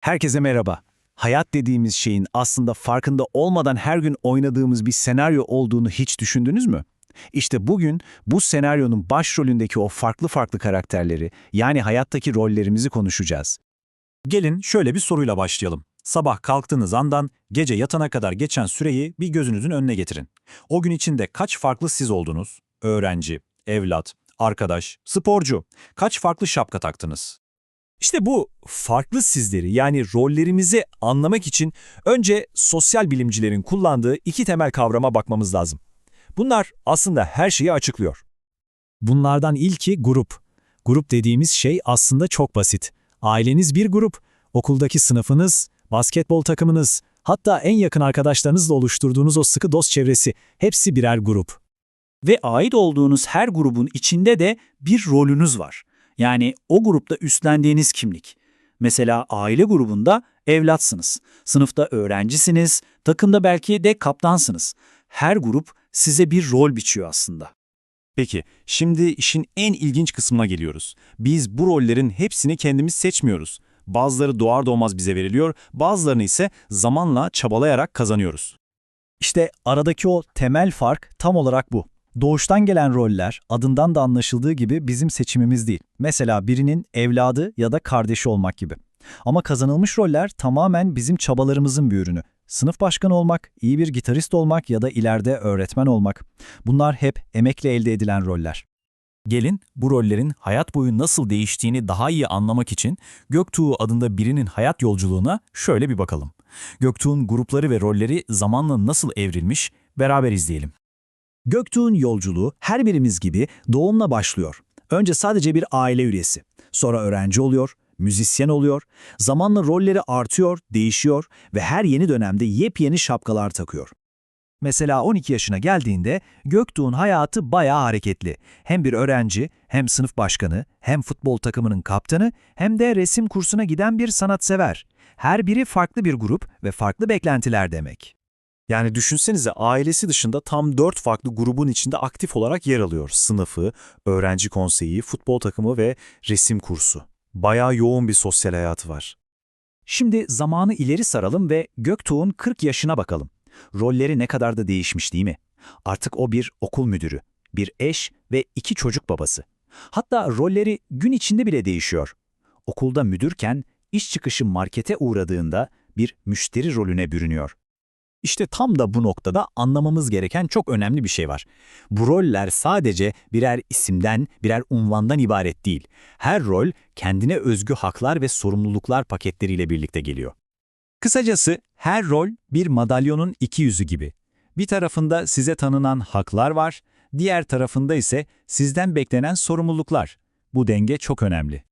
Herkese merhaba. Hayat dediğimiz şeyin aslında farkında olmadan her gün oynadığımız bir senaryo olduğunu hiç düşündünüz mü? İşte bugün bu senaryonun başrolündeki o farklı farklı karakterleri, yani hayattaki rollerimizi konuşacağız. Gelin şöyle bir soruyla başlayalım. Sabah kalktığınız andan gece yatana kadar geçen süreyi bir gözünüzün önüne getirin. O gün içinde kaç farklı siz oldunuz? Öğrenci, evlat, arkadaş, sporcu. Kaç farklı şapka taktınız? İşte bu farklı sizleri yani rollerimizi anlamak için önce sosyal bilimcilerin kullandığı iki temel kavrama bakmamız lazım. Bunlar aslında her şeyi açıklıyor. Bunlardan ilki grup. Grup dediğimiz şey aslında çok basit. Aileniz bir grup, okuldaki sınıfınız, basketbol takımınız, hatta en yakın arkadaşlarınızla oluşturduğunuz o sıkı dost çevresi hepsi birer grup. Ve ait olduğunuz her grubun içinde de bir rolünüz var. Yani o grupta üstlendiğiniz kimlik. Mesela aile grubunda evlatsınız, sınıfta öğrencisiniz, takımda belki de kaptansınız. Her grup size bir rol biçiyor aslında. Peki, şimdi işin en ilginç kısmına geliyoruz. Biz bu rollerin hepsini kendimiz seçmiyoruz. Bazıları doğar doğmaz bize veriliyor, bazılarını ise zamanla çabalayarak kazanıyoruz. İşte aradaki o temel fark tam olarak bu. Doğuştan gelen roller adından da anlaşıldığı gibi bizim seçimimiz değil. Mesela birinin evladı ya da kardeşi olmak gibi. Ama kazanılmış roller tamamen bizim çabalarımızın bir ürünü. Sınıf başkanı olmak, iyi bir gitarist olmak ya da ileride öğretmen olmak. Bunlar hep emekle elde edilen roller. Gelin bu rollerin hayat boyu nasıl değiştiğini daha iyi anlamak için Göktuğ adında birinin hayat yolculuğuna şöyle bir bakalım. Göktuğ'un grupları ve rolleri zamanla nasıl evrilmiş beraber izleyelim. Göktuğ'un yolculuğu her birimiz gibi doğumla başlıyor. Önce sadece bir aile üyesi. Sonra öğrenci oluyor, müzisyen oluyor. Zamanla rolleri artıyor, değişiyor ve her yeni dönemde yepyeni şapkalar takıyor. Mesela 12 yaşına geldiğinde Göktuğ'un hayatı bayağı hareketli. Hem bir öğrenci, hem sınıf başkanı, hem futbol takımının kaptanı, hem de resim kursuna giden bir sanatsever. Her biri farklı bir grup ve farklı beklentiler demek. Yani düşünsenize ailesi dışında tam dört farklı grubun içinde aktif olarak yer alıyor. Sınıfı, öğrenci konseyi, futbol takımı ve resim kursu. Bayağı yoğun bir sosyal hayatı var. Şimdi zamanı ileri saralım ve Göktuğ'un 40 yaşına bakalım. Rolleri ne kadar da değişmiş değil mi? Artık o bir okul müdürü, bir eş ve iki çocuk babası. Hatta rolleri gün içinde bile değişiyor. Okulda müdürken iş çıkışı markete uğradığında bir müşteri rolüne bürünüyor. İşte tam da bu noktada anlamamız gereken çok önemli bir şey var. Bu roller sadece birer isimden, birer unvandan ibaret değil. Her rol kendine özgü haklar ve sorumluluklar paketleriyle birlikte geliyor. Kısacası her rol bir madalyonun iki yüzü gibi. Bir tarafında size tanınan haklar var, diğer tarafında ise sizden beklenen sorumluluklar. Bu denge çok önemli.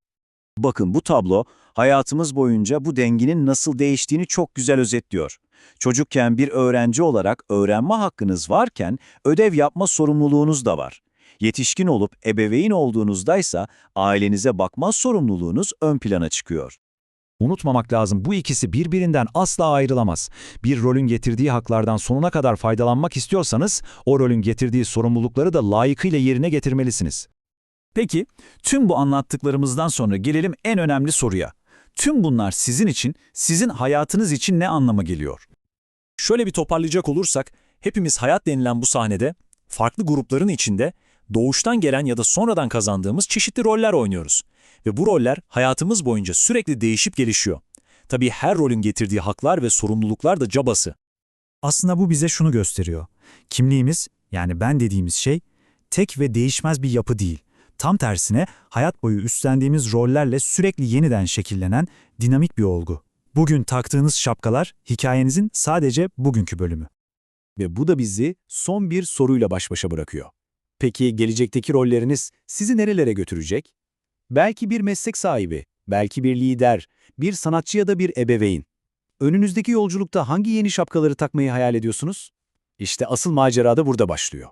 Bakın bu tablo hayatımız boyunca bu dengenin nasıl değiştiğini çok güzel özetliyor. Çocukken bir öğrenci olarak öğrenme hakkınız varken ödev yapma sorumluluğunuz da var. Yetişkin olup ebeveyn olduğunuzdaysa ailenize bakma sorumluluğunuz ön plana çıkıyor. Unutmamak lazım bu ikisi birbirinden asla ayrılamaz. Bir rolün getirdiği haklardan sonuna kadar faydalanmak istiyorsanız o rolün getirdiği sorumlulukları da layıkıyla yerine getirmelisiniz. Peki, tüm bu anlattıklarımızdan sonra gelelim en önemli soruya. Tüm bunlar sizin için, sizin hayatınız için ne anlama geliyor? Şöyle bir toparlayacak olursak, hepimiz hayat denilen bu sahnede, farklı grupların içinde, doğuştan gelen ya da sonradan kazandığımız çeşitli roller oynuyoruz. Ve bu roller hayatımız boyunca sürekli değişip gelişiyor. Tabii her rolün getirdiği haklar ve sorumluluklar da cabası. Aslında bu bize şunu gösteriyor. Kimliğimiz, yani ben dediğimiz şey, tek ve değişmez bir yapı değil. Tam tersine hayat boyu üstlendiğimiz rollerle sürekli yeniden şekillenen dinamik bir olgu. Bugün taktığınız şapkalar hikayenizin sadece bugünkü bölümü. Ve bu da bizi son bir soruyla baş başa bırakıyor. Peki gelecekteki rolleriniz sizi nerelere götürecek? Belki bir meslek sahibi, belki bir lider, bir sanatçı ya da bir ebeveyn. Önünüzdeki yolculukta hangi yeni şapkaları takmayı hayal ediyorsunuz? İşte asıl macera da burada başlıyor.